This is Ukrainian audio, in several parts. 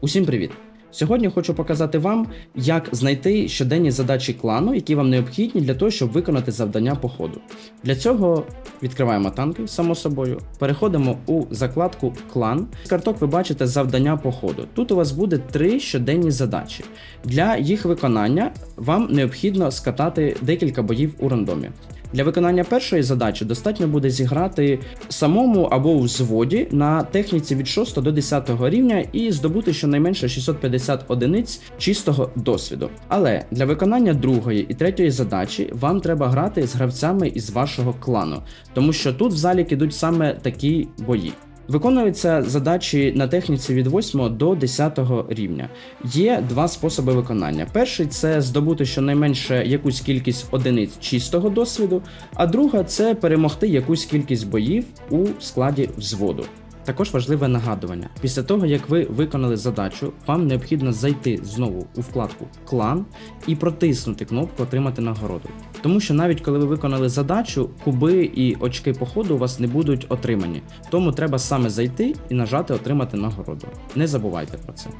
Усім привіт! Сьогодні хочу показати вам, як знайти щоденні задачі клану, які вам необхідні для того, щоб виконати завдання по ходу. Для цього відкриваємо танки, само собою, переходимо у закладку Клан. З карток ви бачите завдання по ходу. Тут у вас буде три щоденні задачі. Для їх виконання вам необхідно скатати декілька боїв у рандомі. Для виконання першої задачі достатньо буде зіграти самому або у взводі на техніці від 6 до 10 рівня і здобути щонайменше 650 одиниць чистого досвіду. Але для виконання другої і третьої задачі вам треба грати з гравцями із вашого клану, тому що тут в залі ідуть саме такі бої. Виконуються задачі на техніці від 8 до 10 рівня. Є два способи виконання. Перший це здобути щонайменше якусь кількість одиниць чистого досвіду, а друга це перемогти якусь кількість боїв у складі взводу. Також важливе нагадування: після того, як ви виконали задачу, вам необхідно зайти знову у вкладку Клан і протиснути кнопку Отримати нагороду. Тому що навіть коли ви виконали задачу, куби і очки походу у вас не будуть отримані. Тому треба саме зайти і нажати Отримати нагороду. Не забувайте про це.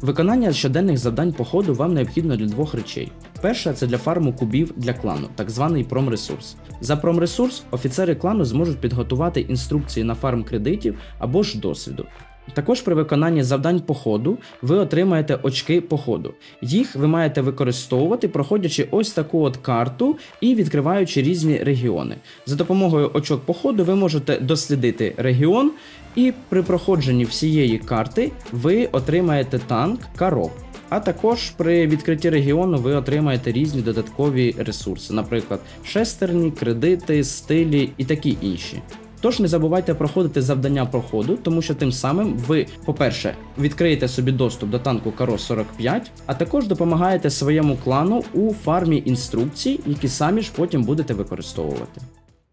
Виконання щоденних завдань по ходу вам необхідно для двох речей. Перша це для фарму кубів для клану, так званий промресурс. За промресурс офіцери клану зможуть підготувати інструкції на фарм кредитів або ж досвіду. Також при виконанні завдань по ходу ви отримаєте очки по ходу. Їх ви маєте використовувати, проходячи ось таку от карту і відкриваючи різні регіони. За допомогою очок по ходу ви можете дослідити регіон, і при проходженні всієї карти ви отримаєте танк Каро. А також при відкритті регіону ви отримаєте різні додаткові ресурси, наприклад, шестерні, кредити, стилі і такі інші. Тож не забувайте проходити завдання проходу, тому що тим самим ви, по-перше, відкриєте собі доступ до танку Каро 45, а також допомагаєте своєму клану у фармі інструкцій, які самі ж потім будете використовувати.